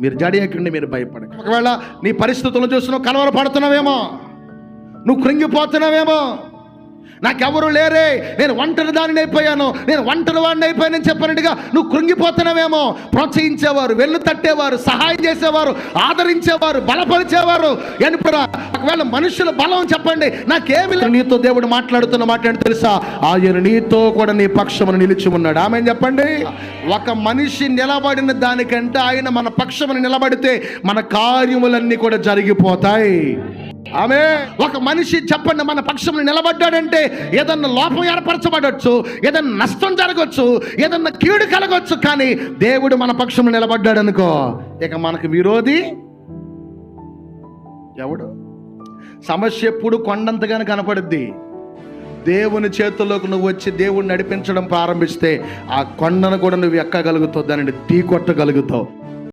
మీరు జడియకండి మీరు భయపడక ఒకవేళ నీ పరిస్థితులను చూస్తున్నావు కలవరపడుతున్నావేమో నువ్వు కృంగిపోతున్నావేమో నాకెవరు లేరే? నేను ఒంటరి దానిని అయిపోయాను. నేను ఒంటరి వాడిని అయిపోయానని చెప్పినట్టుగా నువ్వు కృంగిపోతున్నావేమో. ప్రోత్సహించేవారు వెన్ను తట్టేవారు సహాయం చేసేవారు ఆదరించేవారు బలపరిచేవారు. ఎనుపురా. ఒకవేళ మనుషుల బలం చెప్పండి నాకేమి నీతో దేవుడు మాట్లాడుతున్న మాట తెలుసా? ఆయన నీతో కూడా నీ పక్షమును నిలిచి ఉన్నాడు. ఆమె చెప్పండి? ఒక మనిషి నిలబడిన దానికంటే ఆయన మన పక్షమును నిలబడితే మన కార్యములన్నీ కూడా జరిగిపోతాయి. ఆమె. ఒక మనిషి చెప్పండి మన పక్షంలో నిలబడ్డాడంటే ఏదన్నా లోపం ఏర్పరచబడవచ్చు ఏదన్నా నష్టం జరగవచ్చు ఏదన్నా కీడు కలగవచ్చు కానీ దేవుడు మన పక్షంలో నిలబడ్డాడు అనుకో ఇక మనకు విరోధి ఎవడు? సమస్య ఎప్పుడు కొండంతగానే కనపడుద్ది. దేవుని చేతుల్లోకి నువ్వు వచ్చి దేవుణ్ణి నడిపించడం ప్రారంభిస్తే ఆ కొండను కూడా నువ్వు ఎక్కగలుగుతావు దానిని ఢీ కొట్టగలుగుతావు.